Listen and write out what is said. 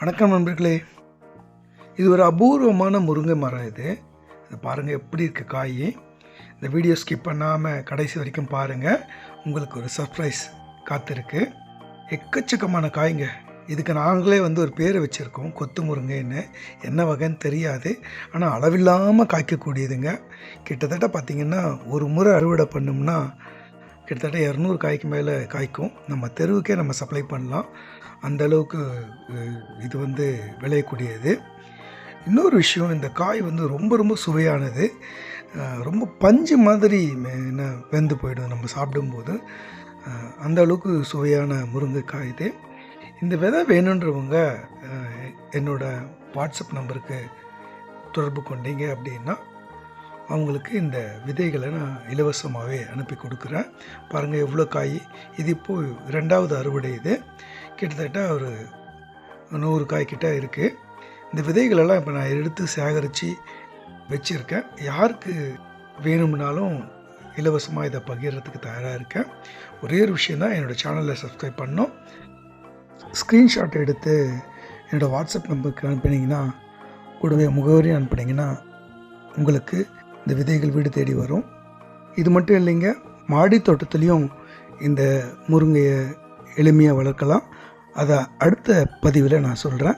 வணக்கம் நண்பர்களே. இது ஒரு அபூர்வமான முருங்கை மரம் இது. இதை பாருங்கள் எப்படி இருக்குது காய். இந்த வீடியோ ஸ்கிப் பண்ணாமல் கடைசி வரைக்கும் பாருங்கள் உங்களுக்கு ஒரு சர்ப்ரைஸ் காத்திருக்கு. எக்கச்சக்கமான காய்ங்க. இதுக்கு நாங்களே வந்து ஒரு பேரை வச்சுருக்கோம் கொத்து முருங்கைன்னு. என்ன வகைன்னு தெரியாது. ஆனால் அளவில்லாமல் காய்க்கக்கூடியதுங்க. கிட்டத்தட்ட பார்த்திங்கன்னா ஒரு முறை அறுவடை பண்ணோம்னா கிட்டத்தட்ட இரநூறு காய்க்கு மேலே காய்க்கும். நம்ம தெருவுக்கே நம்ம சப்ளை பண்ணலாம். அந்த அளவுக்கு இது வந்து விளையக்கூடியது. இன்னொரு விஷயம் இந்த காய் வந்து ரொம்ப ரொம்ப சுவையானது. ரொம்ப பஞ்சு மாதிரி என்ன வெந்து போயிடும் நம்ம சாப்பிடும்போது. அந்த அளவுக்கு சுவையான முருங்கைக்காய் இது. இந்த விதை வேணுன்றவங்க என்னோடய என்னோட வாட்ஸ்அப் நம்பருக்கு தொடர்பு கொண்டீங்க அப்படின்னா அவங்களுக்கு இந்த விதைகளை நான் இலவசமாகவே அனுப்பி கொடுக்குறேன். பாருங்கள் எவ்வளோ காய். இது இப்போது ரெண்டாவது அறுவடை இது. கிட்டத்தட்ட ஒரு நூறு காய்கிட்ட இருக்குது இந்த விதைகளெல்லாம் இப்போ நான் எடுத்து சேகரித்து வச்சுருக்கேன். யாருக்கு வேணும்னாலும் இலவசமாக இதை பகிர்றதுக்கு தயாராக இருக்கேன். ஒரே ஒரு விஷயந்தான் என்னோடய சேனலை சப்ஸ்கிரைப் பண்ணோம் ஸ்க்ரீன்ஷாட் எடுத்து என்னோடய வாட்ஸ்அப் நம்பருக்கு அனுப்பினீங்கன்னா கூடவே முகவரி அனுப்பினீங்கன்னா உங்களுக்கு இந்த விதைகள் வீடு தேடி வரும். இது மட்டும் இல்லைங்க மாடி தோட்டத்துலேயும் இந்த முருங்கையை எளிமையாக வளர்க்கலாம். அதை அடுத்த பதிவில் நான் சொல்கிறேன்